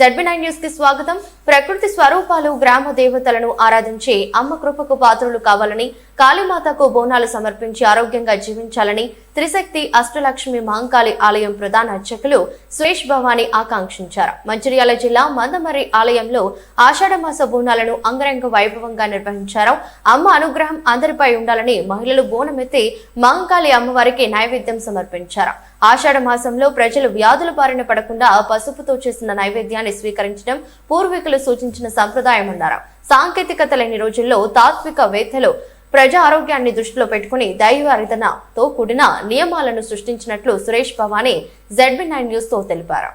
ZB nine న్యూస్కి స్వాగతం. ప్రకృతి స్వరూపాలు గ్రామ దేవతలను ఆరాధించి అమ్మ కృపకు పాత్రలు కావాలని కాళీమాతకు బోనాలు సమర్పించి ఆరోగ్యంగా జీవించాలని త్రిశక్తి అష్టలక్ష్మి మహంకాళి ఆలయం ప్రధాన అర్చకులు సురేష్ భవానీ ఆకాంక్షించారు. మంచిర్యాల జిల్లా మందమర్రి ఆలయంలో ఆషాఢమాస బోనాలను అంగరంగ వైభవంగా నిర్వహించారు. అమ్మ అనుగ్రహం అందరిపై ఉండాలని మహిళలు బోనమెత్తి మహంకాళి అమ్మవారికి నైవేద్యం సమర్పించారు. ఆషాఢ మాసంలో ప్రజలు వ్యాధుల బారిన పడకుండా పసుపుతో చేసిన నైవేద్యాన్ని స్వీకరించడం పూర్వీకులు సూచించిన సంప్రదాయమన్నారు. సాంకేతికత లేని రోజుల్లో తాత్విక వేత్తలు ప్రజా ఆరోగ్యాన్ని దృష్టిలో పెట్టుకుని దైవారిధనతో కూడిన నియమాలను సృష్టించినట్లు Suresh Bhavani Z B nine న్యూస్తో తెలిపారు.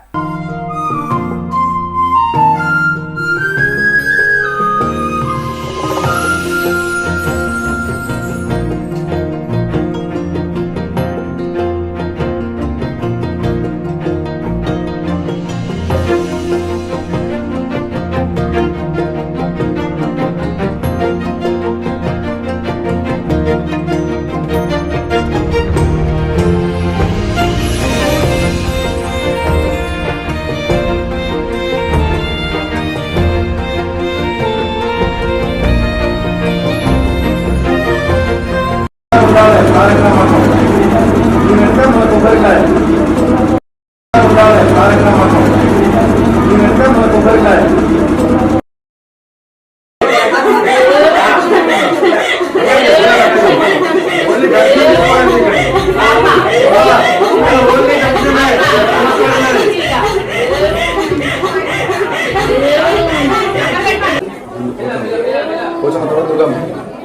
కొంచెం తర్వాత చూద్దాం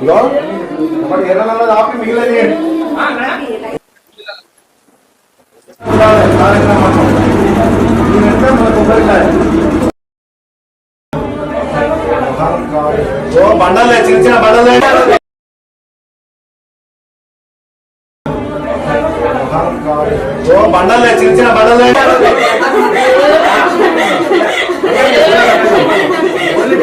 ఇగో మరి ఎర్రనల్ల ఆపి మిగిలిన ఓ బండలే చిన్న చిన్న బండలే. ఓ బండలే. చిన్న చిన్న బండలే. ఓన్లీ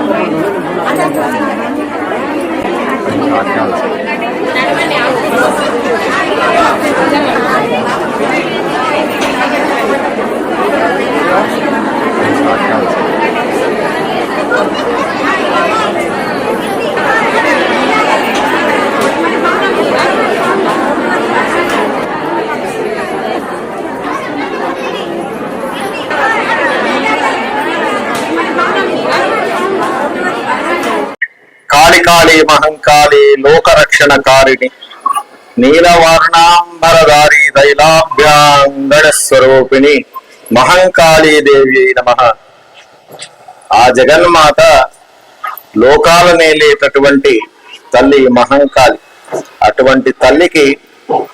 あなたは మహంకాళి లోకరక్షణ కారిణి నీలవర్ణాంబరదారి దైలాభ్యాంగణ స్వరూపిణి మహంకాళీ దేవి నమ. ఆ జగన్మాత లోకాల లేటటువంటి తల్లి మహంకాళి. అటువంటి తల్లికి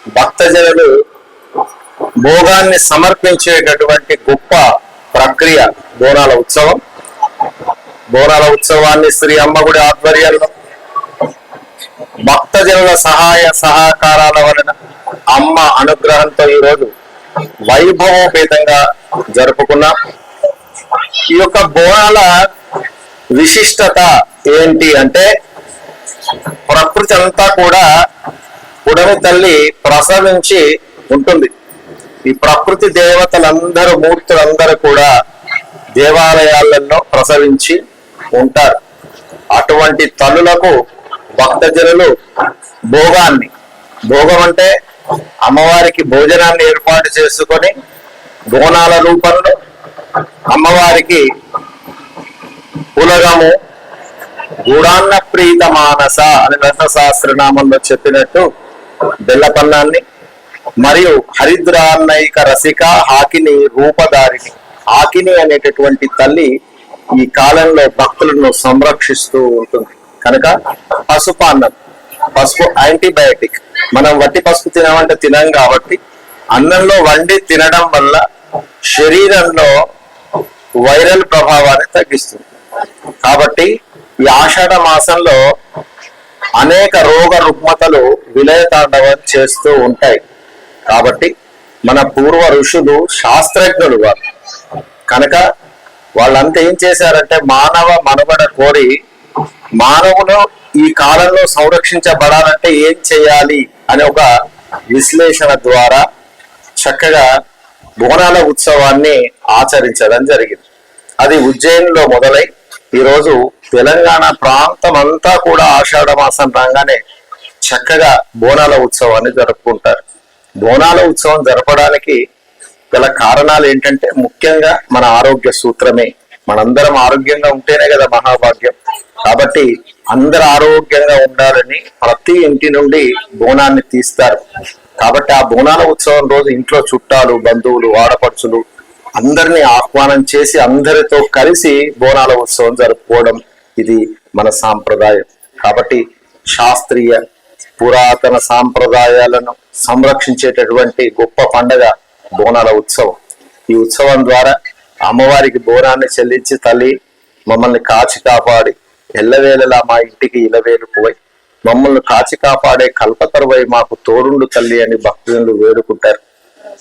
భక్తజనులు భోగాన్ని సమర్పించేటటువంటి గొప్ప ప్రక్రియ బోనాల ఉత్సవం. బోనాల ఉత్సవాన్ని శ్రీ అమ్మగుడి ఆధ్వర్యంలో భక్తజనుల సహాయ సహకారాల వలన అమ్మ అనుగ్రహంతో ఈరోజు వైభవోపేతంగా జరుపుకున్నాం. ఈ యొక్క బోనాల విశిష్టత ఏంటి అంటే ప్రకృతి అంతా కూడా పుడమి తల్లి ప్రసవించి ఉంటుంది. ఈ ప్రకృతి దేవతలందరూ మూర్తులందరూ కూడా దేవాలయాలలో ప్రసవించి ఉంటారు. అటువంటి తల్లులకు భక్తజనులు భోగాన్ని. భోగం అంటే అమ్మవారికి భోజనాన్ని ఏర్పాటు చేసుకొని బోనాల రూపంలో అమ్మవారికి పులగము గుడాన్న ప్రీత మానస అని రత్నశాస్త్రనామంలో చెప్పినట్టు బెల్లపన్నాన్ని మరియు హరిద్రాన్నైక రసిక హాకిని రూపధారిణి. హాకిని అనేటటువంటి తల్లి ఈ కాలంలో భక్తులను సంరక్షిస్తూ ఉంటుంది. కనుక పసుపు అన్నం పసుపు యాంటీబయాటిక్. మనం వట్టి పసుపు తినమంటే తినం కాబట్టి అన్నంలో వండి తినడం వల్ల శరీరంలో వైరల్ ప్రభావాన్ని తగ్గిస్తుంది. కాబట్టి ఈ ఆషాఢ మాసంలో అనేక రోగ రుగ్మతలు విలయతాండవం చేస్తూ ఉంటాయి. కాబట్టి మన పూర్వ ఋషులు శాస్త్రజ్ఞులు వారు కనుక వాళ్ళంతా ఏం చేశారంటే మానవ మనుగడ కోరి మానవులు ఈ కాలంలో సంరక్షించబడాలంటే ఏం చేయాలి అనే ఒక విశ్లేషణ ద్వారా చక్కగా బోనాల ఉత్సవాన్ని ఆచరించడం జరిగింది. అది ఉజ్జయినిలో మొదలై ఈరోజు తెలంగాణ ప్రాంతం అంతా కూడా ఆషాఢ మాసం రాగానే చక్కగా బోనాల ఉత్సవాన్ని జరుపుకుంటారు. బోనాల ఉత్సవం జరపడానికి గల కారణాలు ఏంటంటే ముఖ్యంగా మన ఆరోగ్య సూత్రమే. మనందరం ఆరోగ్యంగా ఉంటేనే కదా మహాభాగ్యం. కాబట్టి అందరు ఆరోగ్యంగా ఉండాలని ప్రతి ఇంటి నుండి బోనాన్ని తీస్తారు. కాబట్టి ఆ బోనాల ఉత్సవం రోజు ఇంట్లో చుట్టాలు బంధువులు ఆడపడుచులు అందరినీ ఆహ్వానం చేసి అందరితో కలిసి బోనాల ఉత్సవం జరుపుకోవడం ఇది మన సాంప్రదాయం. కాబట్టి శాస్త్రీయ పురాతన సాంప్రదాయాలను సంరక్షించేటటువంటి గొప్ప పండగ బోనాల ఉత్సవం. ఈ ఉత్సవం ద్వారా అమ్మవారికి బోనాన్ని చెల్లించి తల్లి మమ్మల్ని కాచి కాపాడి ఎల్లవేళలా మా ఇంటికి ఇలవేలు పోయి మమ్మల్ని కాచి కాపాడే కల్పతరువై మాకు తోడుండు తల్లి అని భక్తులు వేడుకుంటారు.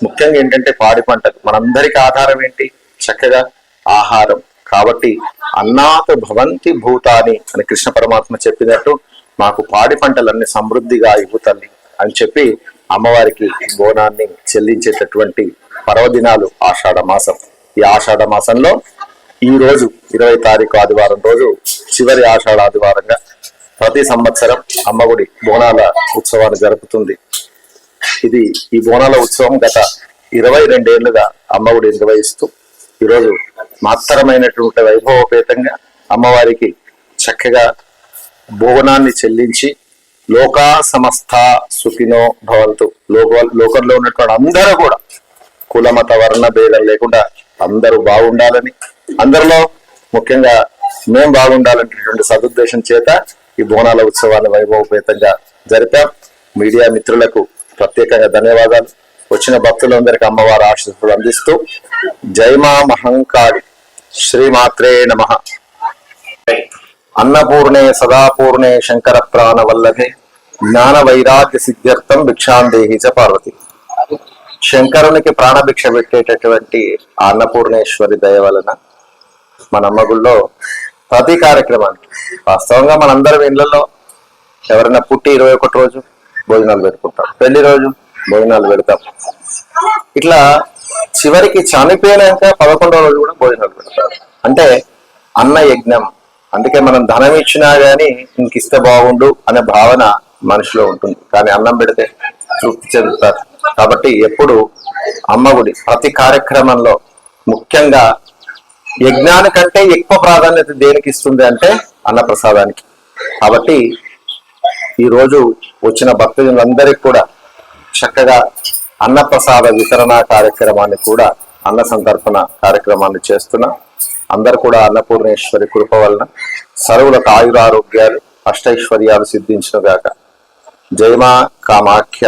ముఖ్యంగా ఏంటంటే పాడి పంటలు మనందరికి ఆధారం ఏంటి? చక్కగా ఆహారం. కాబట్టి అన్నాతు భవంతి భూతాని అని కృష్ణ పరమాత్మ చెప్పినట్టు మాకు పాడి పంటలన్నీ సమృద్ధిగా ఇవ్వుతల్లి అని చెప్పి అమ్మవారికి బోనాన్ని చెల్లించేటటువంటి పర్వదినాలు ఆషాఢ మాసం. ఈ ఆషాఢ మాసంలో ఈ రోజు ఇరవై తారీఖు ఆదివారం రోజు చివరి ఆషాఢ ఆదివారంగా ప్రతి సంవత్సరం అమ్మఒడి బోనాల ఉత్సవాన్ని జరుపుతుంది. ఇది ఈ బోనాల ఉత్సవం గత ఇరవై రెండేళ్ళుగా అమ్మఒడి నిర్వహిస్తూ ఈరోజు మహత్తరమైనటువంటి వైభవపేతంగా అమ్మవారికి చక్కగా భోగనాన్ని చెల్లించి లోకా సమస్త సుఖినో భవంతు. లోక లోకంలో ఉన్నటువంటి అందరూ కూడా కులమత వర్ణ భేదం లేకుండా అందరూ బాగుండాలని అందరిలో ముఖ్యంగా మేం బాగుండాలనేటువంటి సదుద్దేశం చేత ఈ బోనాల ఉత్సవాన్ని వైభవపేతంగా జరిపాం. మీడియా మిత్రులకు ప్రత్యేకంగా ధన్యవాదాలు. వచ్చిన భక్తులందరికీ అమ్మవారు ఆశీస్సులు అందిస్తూ జైమా మహంకాళి. శ్రీమాత్రే నమ. అన్నపూర్ణే సదాపూర్ణే శంకర ప్రాణ వల్లభే జ్ఞాన వైరాగ్య సిద్ధ్యర్థం భిక్షాందేహి చ పార్వతి. శంకరునికి ప్రాణభిక్ష పెట్టేటటువంటి అన్నపూర్ణేశ్వరి దయ వలన మన అమ్మగుల్లో ప్రతి కార్యక్రమానికి. వాస్తవంగా మనందరం ఇళ్ళలో ఎవరైనా పుట్టి ఇరవై ఒకటి రోజు భోజనాలు పెట్టుకుంటాం. పెళ్ళి రోజు భోజనాలు పెడతాం. ఇట్లా చివరికి చనిపోయినాక పదకొండవ రోజు కూడా భోజనాలు పెడతారు అంటే అన్న యజ్ఞం. అందుకే మనం ధనం ఇచ్చినా గానీ ఇంకిస్తే బాగుండు అనే భావన మనిషిలో ఉంటుంది. కానీ అన్నం పెడితే తృప్తి చెందుతారు. కాబట్టి ఎప్పుడు అమ్మ గుడి ప్రతి కార్యక్రమంలో ముఖ్యంగా యజ్ఞానికంటే ఎక్కువ ప్రాధాన్యత దేనికి ఇస్తుంది అంటే అన్నప్రసాదానికి. కాబట్టి ఈ రోజు వచ్చిన భక్తులందరికీ కూడా చక్కగా అన్నప్రసాద వితరణ కార్యక్రమాన్ని కూడా అన్న సంతర్పణ కార్యక్రమాన్ని చేస్తున్నా. అందరు కూడా అన్నపూర్ణేశ్వరి కృప వలన సరువులకు ఆయురారోగ్యాలు అష్టైశ్వర్యాలు సిద్ధించినగాక. జయమా కామాఖ్య.